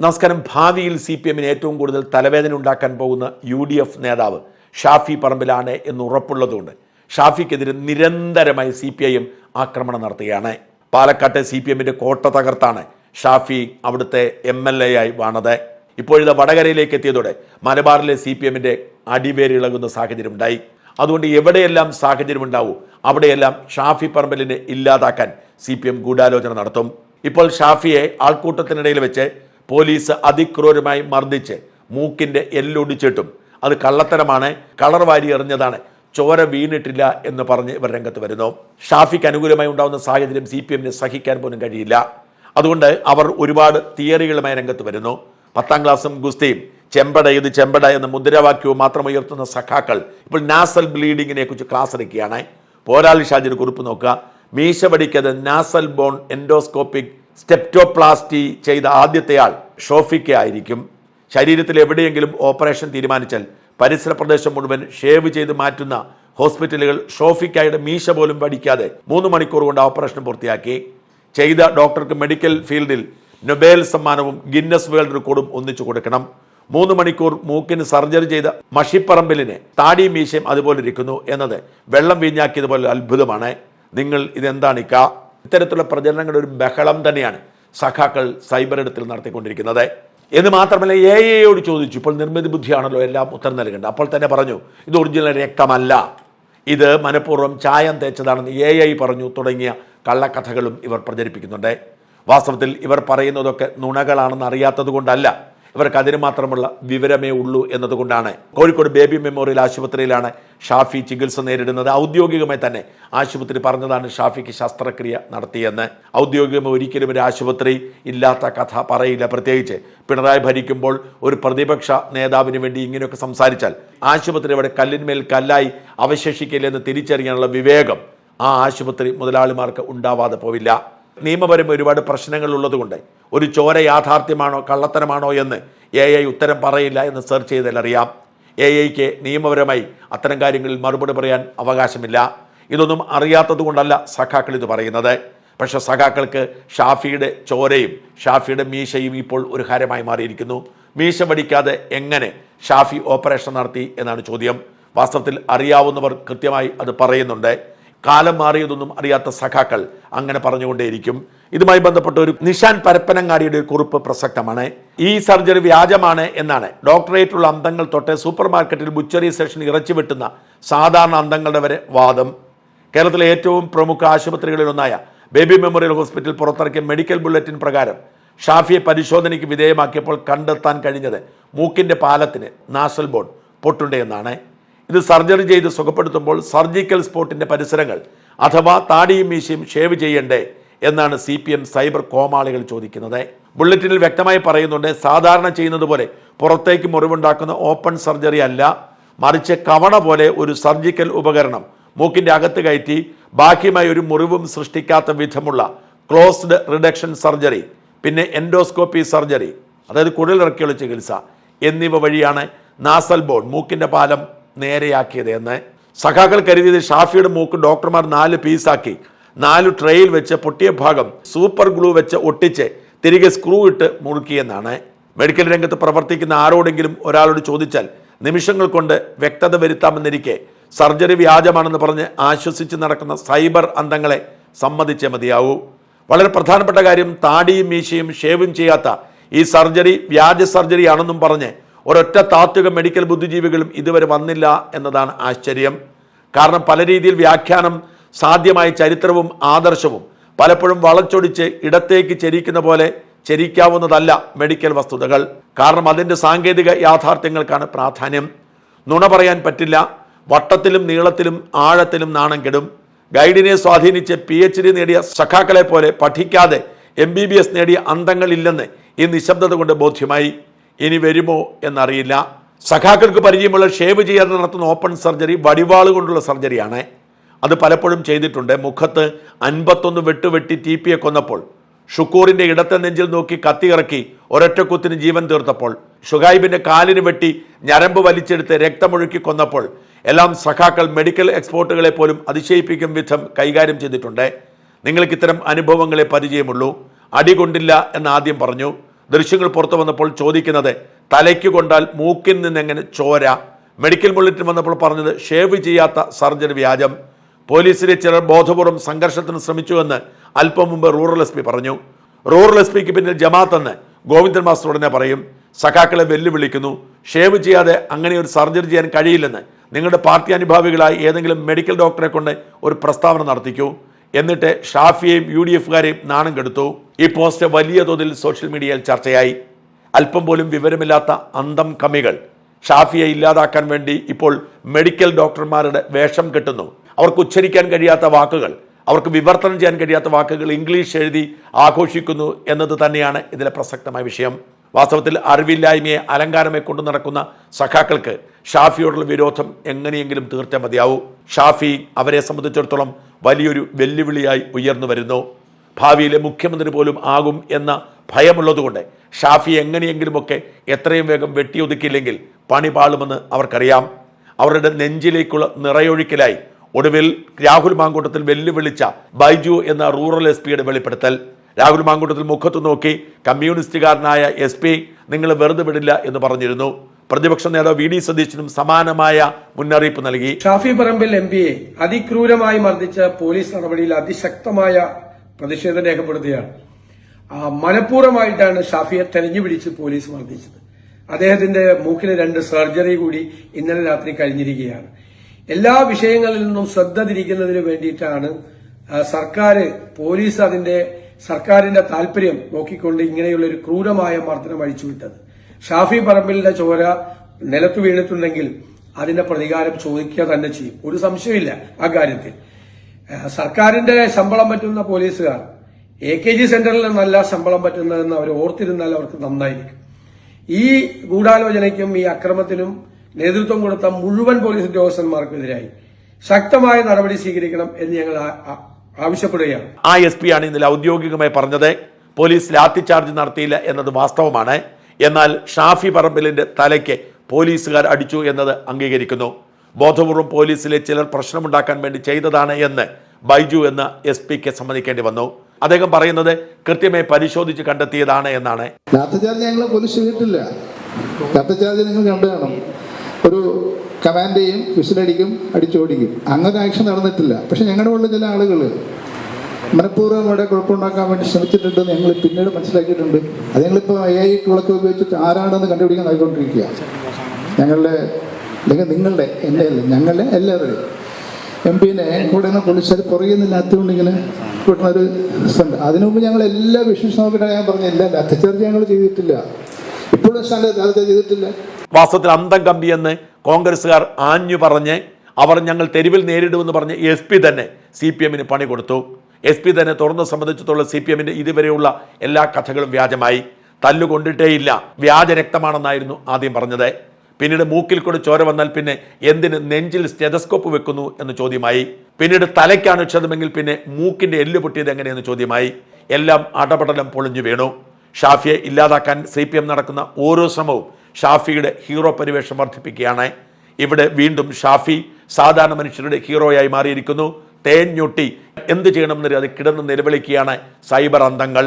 നമസ്കാരം. ഭാവിയിൽ C P എമ്മിന് ഏറ്റവും കൂടുതൽ തലവേദന ഉണ്ടാക്കാൻ പോകുന്ന യു ഡി എഫ് നേതാവ് ഷാഫി പറമ്പിലാണ് എന്ന് ഉറപ്പുള്ളതുകൊണ്ട് ഷാഫിക്കെതിരെ നിരന്തരമായി സി പി ഐ എം ആക്രമണം നടത്തുകയാണ്. പാലക്കാട്ടെ സി പി എമ്മിന്റെ കോട്ട തകർത്താണ് ഷാഫി അവിടുത്തെ എം എൽ എ ആയി വാണത്. ഇപ്പോഴത്തെ വടകരയിലേക്ക് എത്തിയതോടെ മലബാറിലെ സി പി എമ്മിന്റെ അടിവേരിളകുന്ന സാഹചര്യം ഉണ്ടായി. അതുകൊണ്ട് എവിടെയെല്ലാം സാഹചര്യം ഉണ്ടാവൂ അവിടെയെല്ലാം ഷാഫി പറമ്പലിനെ ഇല്ലാതാക്കാൻ സി പി എം ഗൂഢാലോചന നടത്തും. ഇപ്പോൾ ഷാഫിയെ ആൾക്കൂട്ടത്തിനിടയിൽ വെച്ച് പോലീസ് അതിക്രൂരമായി മർദ്ദിച്ച് മൂക്കിന്റെ എല്ലൊടിച്ചിട്ടും അത് കള്ളത്തരമാണ് കളർ വാരി എറിഞ്ഞതാണ് ചോര വീണിട്ടില്ല എന്ന് പറഞ്ഞ് ഇവർ രംഗത്ത് വരുന്നു. ഷാഫിക്ക് അനുകൂലമായി ഉണ്ടാകുന്ന സാഹചര്യം സി പി എമ്മിന് സഹിക്കാൻ പോലും കഴിയില്ല. അതുകൊണ്ട് അവർ ഒരുപാട് തിയറികളുമായി രംഗത്ത് വരുന്നു. പത്താം ക്ലാസ്സും ഗുസ്തിയും ചെമ്പട ഇത് ചെമ്പട എന്ന മുദ്രാവാക്യവും മാത്രം ഉയർത്തുന്ന സഖാക്കൾ ഇപ്പോൾ നാസൽ ബ്ലീഡിങ്ങിനെ കുറിച്ച് ക്ലാസ് എടുക്കുകയാണ്. പോരാളി ഷാജിന് കുറിപ്പ് നോക്കുക. മീശ പഠിക്കത് നാസൽ ബോൺ എൻഡോസ്കോപ്പിക് സ്റ്റെപ്റ്റോപ്ലാസ്റ്റി ചെയ്ത ആദ്യത്തെ ആൾ ഷോഫിക്ക ആയിരിക്കും ശരീരത്തിൽ എവിടെയെങ്കിലും ഓപ്പറേഷൻ തീരുമാനിച്ചാൽ പരിസര പ്രദേശം മുഴുവൻ ഷേവ് ചെയ്ത് മാറ്റുന്ന ഹോസ്പിറ്റലുകൾ ഷോഫിക്കായുടെ മീശ പോലും പഠിക്കാതെ മൂന്ന് മണിക്കൂർ കൊണ്ട് ഓപ്പറേഷൻ പൂർത്തിയാക്കി. ചെയ്ത ഡോക്ടർക്ക് മെഡിക്കൽ ഫീൽഡിൽ നൊബേൽ സമ്മാനവും ഗിന്നസ് വേൾഡ് റെക്കോർഡും ഒന്നിച്ചു കൊടുക്കണം. മൂന്ന് മണിക്കൂർ മൂക്കിന് സർജറി ചെയ്ത മഷിപ്പറമ്പിലിനെ താടി മീശയും അതുപോലെ ഇരിക്കുന്നു എന്നത് വെള്ളം വീഞ്ഞാക്കിയതുപോലെ അത്ഭുതമാണ്. നിങ്ങൾ ഇതെന്താണ് ഇക്ക? ഇത്തരത്തിലുള്ള പ്രചരണങ്ങളുടെ ഒരു ബഹളം തന്നെയാണ് സഖാക്കൾ സൈബർ ഇടത്തിൽ നടത്തിക്കൊണ്ടിരിക്കുന്നത്. എന്ന് മാത്രമല്ല എ എയോട് ചോദിച്ചു ഇപ്പോൾ നിർമ്മിതി ബുദ്ധിയാണല്ലോ എല്ലാം ഉത്തരം നൽകേണ്ടത്. അപ്പോൾ തന്നെ പറഞ്ഞു ഇത് ഒറിജിനൽ രക്തമല്ല. ഇത് മനഃപൂർവം ചായം തേച്ചതാണെന്ന് എ ഐ പറഞ്ഞു തുടങ്ങിയ കള്ളക്കഥകളും ഇവർ പ്രചരിപ്പിക്കുന്നുണ്ട്. വാസ്തവത്തിൽ ഇവർ പറയുന്നതൊക്കെ നുണകളാണെന്ന് അറിയാത്തത് കൊണ്ടല്ല. ഇവർക്ക് അതിന് മാത്രമുള്ള വിവരമേ ഉള്ളൂ എന്നതുകൊണ്ടാണ്. കോഴിക്കോട് ബേബി മെമ്മോറിയൽ ആശുപത്രിയിലാണ് ഷാഫി ചികിത്സ നേരിടുന്നത് ഔദ്യോഗികമായി തന്നെ ആശുപത്രി പറഞ്ഞതാണ് ഷാഫിക്ക് ശസ്ത്രക്രിയ നടത്തിയെന്ന്. ഔദ്യോഗികമായി ഒരിക്കലും ഒരു ആശുപത്രി ഇല്ലാത്ത കഥ പറയില്ല. പ്രത്യേകിച്ച് പിണറായി ഭരിക്കുമ്പോൾ ഒരു പ്രതിപക്ഷ നേതാവിന് വേണ്ടി ഇങ്ങനെയൊക്കെ സംസാരിച്ചാൽ ആശുപത്രി അവിടെ കല്ലിന്മേൽ കല്ലായി അവശേഷിക്കില്ലെന്ന് തിരിച്ചറിയാനുള്ള വിവേകം ആ ആശുപത്രി മുതലാളിമാർക്ക് ഉണ്ടാവാതെ പോവില്ല. നിയമപരം ഒരുപാട് പ്രശ്നങ്ങൾ ഉള്ളതുകൊണ്ട് ഒരു ചോര യാഥാർത്ഥ്യമാണോ കള്ളത്തരമാണോ എന്ന് എ ഉത്തരം പറയില്ല എന്ന് സെർച്ച് ചെയ്താൽ അറിയാം. എ ഐക്ക് നിയമപരമായി അത്തരം കാര്യങ്ങളിൽ മറുപടി പറയാൻ അവകാശമില്ല. ഇതൊന്നും അറിയാത്തത് കൊണ്ടല്ല സഖാക്കൾ ഇത് പറയുന്നത്. പക്ഷേ സഖാക്കൾക്ക് ഷാഫിയുടെ ചോരയും ഷാഫിയുടെ മീശയും ഇപ്പോൾ ഒരു ഹരമായി മാറിയിരിക്കുന്നു. മീശ പഠിക്കാതെ എങ്ങനെ ഷാഫി ഓപ്പറേഷൻ നടത്തി എന്നാണ് ചോദ്യം. വാസ്തവത്തിൽ അറിയാവുന്നവർ കൃത്യമായി അത് പറയുന്നുണ്ട്. കാലം മാറിയതൊന്നും അറിയാത്ത സഖാക്കൾ അങ്ങനെ പറഞ്ഞുകൊണ്ടേയിരിക്കും. ഇതുമായി ബന്ധപ്പെട്ട ഒരു നിഷാൻ പരപ്പനങ്ങാടിയുടെ കുറിപ്പ് പ്രസക്തമാണ്. ഈ സർജറി വ്യാജമാണ് എന്നാണ്. ഡോക്ടറേറ്റുള്ള അന്തങ്ങൾ തൊട്ട് സൂപ്പർ മാർക്കറ്റിൽ ബുച്ചറി സെഷൻ ഇറച്ചി വെട്ടുന്ന സാധാരണ അന്തങ്ങളുടെ വരെ വാദം. കേരളത്തിലെ ഏറ്റവും പ്രമുഖ ആശുപത്രികളിലൊന്നായ ബേബി മെമ്മോറിയൽ ഹോസ്പിറ്റൽ പുറത്തിറക്കിയ മെഡിക്കൽ ബുള്ളറ്റിൻ പ്രകാരം ഷാഫിയെ പരിശോധനയ്ക്ക് വിധേയമാക്കിയപ്പോൾ കണ്ടെത്താൻ കഴിഞ്ഞത് മൂക്കിന്റെ പാലത്തിന് നാസൽ ബോർഡ് പൊട്ടുണ്ട് എന്നാണ്. ഇത് സർജറി ചെയ്ത് സുഖപ്പെടുത്തുമ്പോൾ സർജിക്കൽ സ്പോട്ടിന്റെ പരിസരങ്ങൾ അഥവാ താടിയും മീശയും ഷേവ് ചെയ്യണ്ടേ എന്നാണ് സി പി എം സൈബർ കോമാളികൾ ചോദിക്കുന്നത്. ബുള്ളറ്റിനിൽ വ്യക്തമായി പറയുന്നുണ്ട് സാധാരണ ചെയ്യുന്നത് പോലെ പുറത്തേക്ക് മുറിവുണ്ടാക്കുന്ന ഓപ്പൺ സർജറി അല്ല. മറിച്ച് കവണ പോലെ ഒരു സർജിക്കൽ ഉപകരണം മൂക്കിന്റെ അകത്ത് കയറ്റി ബാക്കിയുമായി ഒരു മുറിവും സൃഷ്ടിക്കാത്ത വിധമുള്ള ക്ലോസ്ഡ് റിഡക്ഷൻ സർജറി പിന്നെ എൻഡോസ്കോപ്പി സർജറി അതായത് കുഴലിറക്കിയുള്ള ചികിത്സ എന്നിവ വഴിയാണ് നാസൽ ബോൺ മൂക്കിന്റെ പാലം നേരെയാക്കിയത് എന്ന് സഖാക്കൾ കരുതിയത് ഷാഫിയുടെ മൂക്ക് ഡോക്ടർമാർ നാല് പീസാക്കി. നാല് ട്രെയിൽ വെച്ച് പൊട്ടിയ ഭാഗം സൂപ്പർ ഗ്ലൂ വെച്ച് ഒട്ടിച്ച് തിരികെ സ്ക്രൂ ഇട്ട് മുറുക്കിയെന്നാണ്. മെഡിക്കൽ രംഗത്ത് പ്രവർത്തിക്കുന്ന ആരോടെങ്കിലും ഒരാളോട് ചോദിച്ചാൽ നിമിഷങ്ങൾ കൊണ്ട് വ്യക്തത വരുത്താമെന്നിരിക്കെ സർജറി വ്യാജമാണെന്ന് പറഞ്ഞ് ആശ്വസിച്ച് നടക്കുന്ന സൈബർ അന്തങ്ങളെ സമ്മതിച്ചേ മതിയാവൂ. വളരെ പ്രധാനപ്പെട്ട കാര്യം താടിയും മീശയും ഷേവും ചെയ്യാത്ത ഈ സർജറി വ്യാജ സർജറി ആണെന്നും പറഞ്ഞ് ഒരൊറ്റ താത്വിക മെഡിക്കൽ ബുദ്ധിജീവികളും ഇതുവരെ വന്നില്ല എന്നതാണ് ആശ്ചര്യം. കാരണം പല രീതിയിൽ വ്യാഖ്യാനം സാധ്യമായ ചരിത്രവും ആദർശവും പലപ്പോഴും വളച്ചൊടിച്ച് ഇടത്തേക്ക് ചരിക്കുന്ന പോലെ ചരിക്കാവുന്നതല്ല മെഡിക്കൽ വസ്തുതകൾ. കാരണം അതിന്റെ സാങ്കേതിക യാഥാർത്ഥ്യങ്ങൾക്കാണ് പ്രാധാന്യം. നുണ പറയാൻ പറ്റില്ല. വട്ടത്തിലും നീളത്തിലും ആഴത്തിലും നാണം കെടും. ഗൈഡിനെ സ്വാധീനിച്ച് പി എച്ച് ഡി നേടിയ സഖാക്കളെ പോലെ പഠിക്കാതെ എം ബി ബി എസ് നേടിയ അന്തങ്ങളില്ലെന്ന് ഈ നിശബ്ദത കൊണ്ട് ബോധ്യമായി. ഇനി വരുമോ എന്നറിയില്ല. സഖാക്കൾക്ക് പരിചയമുള്ള ഷേവ് ചെയ്യാതെ നടത്തുന്ന ഓപ്പൺ സർജറി വടിവാൾ കൊണ്ടുള്ള സർജറിയാണ്. അത് പലപ്പോഴും ചെയ്തിട്ടുണ്ട്. മുഖത്ത് അൻപത്തൊന്ന് വെട്ടുവെട്ടി ടി പിയെ കൊന്നപ്പോൾ ഷുക്കൂറിന്റെ ഇടത്തെ നെഞ്ചിൽ നോക്കി കത്തിയിറക്കി ഒരൊറ്റ കുത്തിന് ജീവൻ തീർത്തപ്പോൾ ഷുഹൈബിന്റെ കാലിന് വെട്ടി ഞരമ്പ് വലിച്ചെടുത്ത് രക്തമൊഴുക്കി കൊന്നപ്പോൾ എല്ലാം സഖാക്കൾ മെഡിക്കൽ എക്സ്പോർട്ടുകളെ പോലും അതിശയിപ്പിക്കും വിധം കൈകാര്യം ചെയ്തിട്ടുണ്ട്. നിങ്ങൾക്ക് ഇത്തരം അനുഭവങ്ങളെ പരിചയമുള്ളൂ. അടികൊണ്ടില്ല എന്ന് ആദ്യം പറഞ്ഞു. ദൃശ്യങ്ങൾ പുറത്തു വന്നപ്പോൾ ചോദിക്കുന്നത് തലയ്ക്ക് കൊണ്ടാൽ മൂക്കിൽ നിന്നെങ്ങനെ ചോര? മെഡിക്കൽ ബുള്ളറ്റിൻ വന്നപ്പോൾ പറഞ്ഞത് ഷേവ് ചെയ്യാത്ത സർജറി വ്യാജം. പോലീസിലെ ചിലർ ബോധപൂർവം സംഘർഷത്തിന് ശ്രമിച്ചുവെന്ന് അല്പം മുമ്പ് റൂറൽ എസ് പി പറഞ്ഞു. റൂറൽ എസ് പിക്ക് പിന്നിൽ ജമാഅത്ത് എന്ന് ഗോവിന്ദൻ മാസ്റ്റർ ഉടനെ പറയും. സഖാക്കളെ വെല്ലുവിളിക്കുന്നു ഷേവ് ചെയ്യാതെ അങ്ങനെ ഒരു സർജറി ചെയ്യാൻ കഴിയില്ലെന്ന്. നിങ്ങളുടെ പാർട്ടി അനുഭാവികളായി ഏതെങ്കിലും മെഡിക്കൽ ഡോക്ടറെ കൊണ്ട് ഒരു പ്രസ്താവന നടത്തിക്കൂ. എന്നിട്ട് ഷാഫിയെയും യു ഡി എഫുകാരെയും നാണം കെടുത്തു. ഈ പോസ്റ്റ് വലിയ തോതിൽ സോഷ്യൽ മീഡിയയിൽ ചർച്ചയായി. അല്പം പോലും വിവരമില്ലാത്ത അന്തം കമ്മികൾ ഷാഫിയെ ഇല്ലാതാക്കാൻ വേണ്ടി ഇപ്പോൾ മെഡിക്കൽ ഡോക്ടർമാരുടെ വേഷം കെട്ടുന്നു. അവർക്ക് ഉച്ചരിക്കാൻ കഴിയാത്ത വാക്കുകൾ അവർക്ക് വിവർത്തനം ചെയ്യാൻ കഴിയാത്ത വാക്കുകൾ ഇംഗ്ലീഷ് എഴുതി ആഘോഷിക്കുന്നു എന്നത് തന്നെയാണ് ഇതിലെ പ്രസക്തമായ വിഷയം. വാസ്തവത്തിൽ അറിവില്ലായ്മയെ അലങ്കാരമായി കൊണ്ടു നടക്കുന്ന സഖാക്കൾക്ക് ഷാഫിയോടുള്ള വിരോധം എങ്ങനെയെങ്കിലും തീർത്തേ മതിയാവൂ. ഷാഫി അവരെ സംബന്ധിച്ചിടത്തോളം വലിയൊരു വെല്ലുവിളിയായി ഉയർന്നു വരുന്നു. ഭാവിയിലെ മുഖ്യമന്ത്രി പോലും ആകും എന്ന ഭയമുള്ളതുകൊണ്ട് ഷാഫി എങ്ങനെയെങ്കിലുമൊക്കെ എത്രയും വേഗം വെട്ടിയൊതുക്കിയില്ലെങ്കിൽ പണി പാളുമെന്ന് അവർക്കറിയാം. അവരുടെ നെഞ്ചിലേക്കുള്ള നിറയൊഴിക്കലായി ഒടുവിൽ രാഹുൽ മാങ്കൂട്ടത്തിൽ വെല്ലുവിളിച്ച ബൈജു എന്ന റൂറൽ എസ് പിയുടെ വെളിപ്പെടുത്തൽ. രാഹുൽ മാങ്കൂട്ടത്തിൽ മുഖത്ത് നോക്കി കമ്മ്യൂണിസ്റ്റുകാരനായ എസ് പി നിങ്ങൾ വെറുതെ വിടില്ല എന്ന് പറഞ്ഞിരുന്നു. പ്രതിപക്ഷ നേതാവ് വി ഡി സതീശനും സമാനമായ മുന്നറിയിപ്പ് നൽകി. ഷാഫി പറമ്പിൽ എം പിയെ അതിക്രൂരമായി മർദ്ദിച്ച പോലീസ് നടപടിയിൽ അതിശക്തമായ പ്രതിഷേധം രേഖപ്പെടുത്തുകയാണ്. മനഃപൂർവമായിട്ടാണ് ഷാഫിയെ തെരഞ്ഞു പിടിച്ച് പോലീസ് മർദ്ദിച്ചത്. അദ്ദേഹത്തിന്റെ മൂക്കിന് രണ്ട് സർജറി കൂടി ഇന്നലെ രാത്രി കഴിഞ്ഞിരിക്കുകയാണ്. എല്ലാ വിഷയങ്ങളിൽ നിന്നും ശ്രദ്ധ തിരിക്കുന്നതിന് വേണ്ടിയിട്ടാണ് സർക്കാർ പോലീസ് അതിന്റെ സർക്കാരിന്റെ താല്പര്യം നോക്കിക്കൊണ്ട് ഇങ്ങനെയുള്ള ഒരു ക്രൂരമായ മർദ്ദനം അഴിച്ചുവിട്ടത്. ഷാഫി പറമ്പിലിന്റെ ചോര നിലത്ത് വീണിട്ടുണ്ടെങ്കിൽ അതിന്റെ പ്രതികാരം ചോദിക്കുക തന്നെ ചെയ്യും. ഒരു സംശയമില്ല ആ കാര്യത്തിൽ. സർക്കാരിന്റെ ശമ്പളം പറ്റുന്ന പോലീസുകാർ എ കെ ജി സെന്ററിൽ നല്ല ശമ്പളം പറ്റുന്നതെന്ന് അവർ ഓർത്തിരുന്നാൽ അവർക്ക് നന്നായിരിക്കും. ഈ ഗൂഢാലോചനയ്ക്കും ഈ അക്രമത്തിനും നേതൃത്വം കൊടുത്ത മുഴുവൻ പോലീസ് ഉദ്യോഗസ്ഥന്മാർക്കെതിരായി ശക്തമായ നടപടി സ്വീകരിക്കണം എന്ന് ഞങ്ങൾ ആവശ്യപ്പെടുകയാണ്. ആ എസ് പി ആണ് ഇന്നലെ ഔദ്യോഗികമായി പറഞ്ഞത്. പോലീസ് ലാത്തിചാർജ് നടത്തിയില്ല എന്നത് വാസ്തവമാണ്. എന്നാൽ ഷാഫി പറമ്പിലിന്റെ തലയ്ക്ക് പോലീസുകാർ അടിച്ചു എന്നത് അംഗീകരിക്കുന്നു. ബോധപൂർവം പോലീസിലെ ചിലർ പ്രശ്നമുണ്ടാക്കാൻ വേണ്ടി ചെയ്തതാണ് എന്ന് ബൈജു എന്ന എസ് പിക്ക് സമ്മതിക്കേണ്ടി വന്നു. അദ്ദേഹം പറയുന്നത് കൃത്യമായി പരിശോധിച്ച് കണ്ടെത്തിയതാണ് എന്നാണ്. ഞങ്ങൾ പോലീസ് ചെയ്തിട്ടില്ല. ഒരു കമാൻഡേയും വിസിലടിക്കും അടിച്ചോടിക്കും. അങ്ങനെ ആക്ഷൻ നടന്നിട്ടില്ല. പക്ഷെ ഞങ്ങളുടെ ഉള്ള ചില ആളുകൾ മനഃപൂർവം ഇവിടെ കുഴപ്പമുണ്ടാക്കാൻ വേണ്ടി ശ്രമിച്ചിട്ടുണ്ട് ഞങ്ങൾ പിന്നീട് മനസ്സിലാക്കിയിട്ടുണ്ട്. അത് ഞങ്ങളിപ്പോൾ എ ഐ ടൂളൊക്കെ ഉപയോഗിച്ചിട്ട് ആരാണെന്ന് കണ്ടുപിടിക്കാൻ ആയിക്കൊണ്ടിരിക്കുക. ഞങ്ങളുടെ അല്ലെങ്കിൽ നിങ്ങളുടെ എന്റെ അല്ല ഞങ്ങളുടെ എല്ലാവരുടെയും. എം പിന്നെ കൂടെ നിന്ന് പൊളിച്ചാൽ പുറകിൽ നിന്ന് ലാത്തുകൊണ്ട് ഇങ്ങനെ കൂട്ടുന്ന ഒരു ഉണ്ട് അതിനു മുമ്പ് ഞങ്ങൾ എല്ലാ വിഷയം നോക്കിയിട്ടാണ് ഞാൻ പറഞ്ഞു എല്ലാം ലാത്തിച്ചാർജ് ഞങ്ങൾ ചെയ്തിട്ടില്ല. ഇപ്പോഴും അത് ചെയ്തിട്ടില്ല. വാസ്തവത്തിൽ അന്തം കമ്പിയെന്ന് കോൺഗ്രസ്സുകാർ ആഞ്ഞു പറഞ്ഞ് അവർ ഞങ്ങൾ തെരുവിൽ നേരിടുമെന്ന് പറഞ്ഞ് എസ് പി തന്നെ സി പി എമ്മിന് പണി കൊടുത്തു. എസ് പി തന്നെ തുറന്ന് സംബന്ധിച്ചിടത്തോളം സി പി എമ്മിന്റെ ഇതുവരെയുള്ള എല്ലാ കഥകളും വ്യാജമായി. തല്ലുകൊണ്ടിട്ടേയില്ല. വ്യാജ രക്തമാണെന്നായിരുന്നു ആദ്യം പറഞ്ഞത്. പിന്നീട് മൂക്കിൽ കൂടെ ചോര വന്നാൽ പിന്നെ എന്തിന് നെഞ്ചിൽ സ്റ്റെതസ്കോപ്പ് വെക്കുന്നു എന്ന് ചോദ്യമായി. പിന്നീട് തലയ്ക്കാണ് ക്ഷതമെങ്കിൽ പിന്നെ മൂക്കിന്റെ എല്ല് പൊട്ടിയത് എങ്ങനെയെന്ന് ചോദ്യമായി. എല്ലാം അടപടലം പൊളിഞ്ഞു വീണു. ഷാഫിയെ ഇല്ലാതാക്കാൻ സി പി എം നടക്കുന്ന ഓരോ ശ്രമവും ഷാഫിയുടെ ഹീറോ പരിവേഷം വർദ്ധിപ്പിക്കുകയാണ്. ഇവിടെ വീണ്ടും ഷാഫി സാധാരണ മനുഷ്യരുടെ ഹീറോയായി മാറിയിരിക്കുന്നു. തേഞ്ഞൊട്ടി എന്ത് ചെയ്യണമെന്നറിയാതെ കിടന്ന് നിലവിളിക്കുകയാണ് സൈബർ അന്തങ്ങൾ.